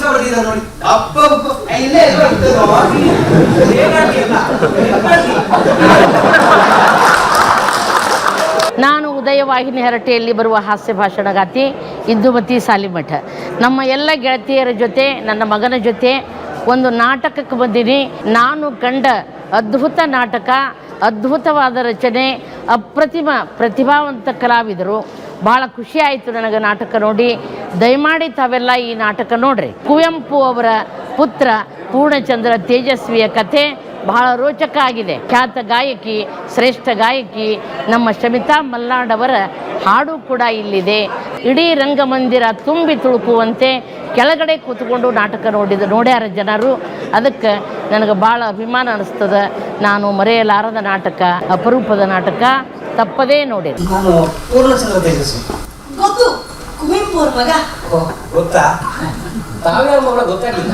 ಚೆನ್ನಾಗಿದೆ ನೋಡಿ. ಅಪ್ಪ ಇಲ್ಲೇ ಎಲ್ಲೋ? ಇದ್ದದ್ದು. ಹೇಗಾಗ್ಲಿಲ್ಲ? ನಾನು ಉದಯವಾಹಿನಿ ಹರಟೆಯಲ್ಲಿ ಬರುವ ಹಾಸ್ಯ ಭಾಷಣಗಾತಿ ಇಂದುಮತಿ ಸಾಲಿಮಠ. ನಮ್ಮ ಎಲ್ಲ ಗೆಳತಿಯರ ಜೊತೆ, ನನ್ನ ಮಗನ ಜೊತೆ ಒಂದು ನಾಟಕಕ್ಕೆ ಬಂದೀನಿ. ನಾನು ಕಂಡ ಅದ್ಭುತ ನಾಟಕ, ಅದ್ಭುತವಾದ ರಚನೆ, ಅಪ್ರತಿಮ ಪ್ರತಿಭಾವಂತ ಕಲಾವಿದರು. ಭಾಳ ಖುಷಿ ಆಯಿತು ನನಗೆ ನಾಟಕ ನೋಡಿ. ದಯಮಾಡಿ ತಾವೆಲ್ಲ ಈ ನಾಟಕ ನೋಡ್ರಿ. ಕುವೆಂಪು ಅವರ ಪುತ್ರ ಪೂರ್ಣಚಂದ್ರ ತೇಜಸ್ವಿಯ ಕಥೆ ಬಹಳ ರೋಚಕ ಆಗಿದೆ. ಖ್ಯಾತ ಗಾಯಕಿ, ಶ್ರೇಷ್ಠ ಗಾಯಕಿ, ನಮ್ಮ ಶಮಿತಾ ಮಲ್ನಾಡ್ ಅವರ ಹಾಡು ಕೂಡ ಇಲ್ಲಿದೆ. ಇಡೀ ರಂಗಮಂದಿರ ತುಂಬಿ ತುಳುಕುವಂತೆ ಕೆಳಗಡೆ ಕೂತ್ಕೊಂಡು ನಾಟಕ ನೋಡಿದ ನೋಡ್ಯಾರ ಜನರು. ಅದಕ್ಕೆ ನನಗೆ ಭಾಳ ಅಭಿಮಾನ ಅನಿಸ್ತದ. ನಾನು ಮರೆಯಲಾರದ ನಾಟಕ, ಅಪರೂಪದ ನಾಟಕ ತಪ್ಪದೇ ನೋಡಿರಿ ನಾನು ಪೂರ್ಣಚಂದ್ರ ತೇಜಸ್ವಿ ಗೊತ್ತು ಕುವೆಂಪು ಅವ್ರ ಮಗ? ಗೊತ್ತಾ? ತಾವೇ ಮಗಳ ಗೊತ್ತಾಗ್ಲಿಲ್ಲ.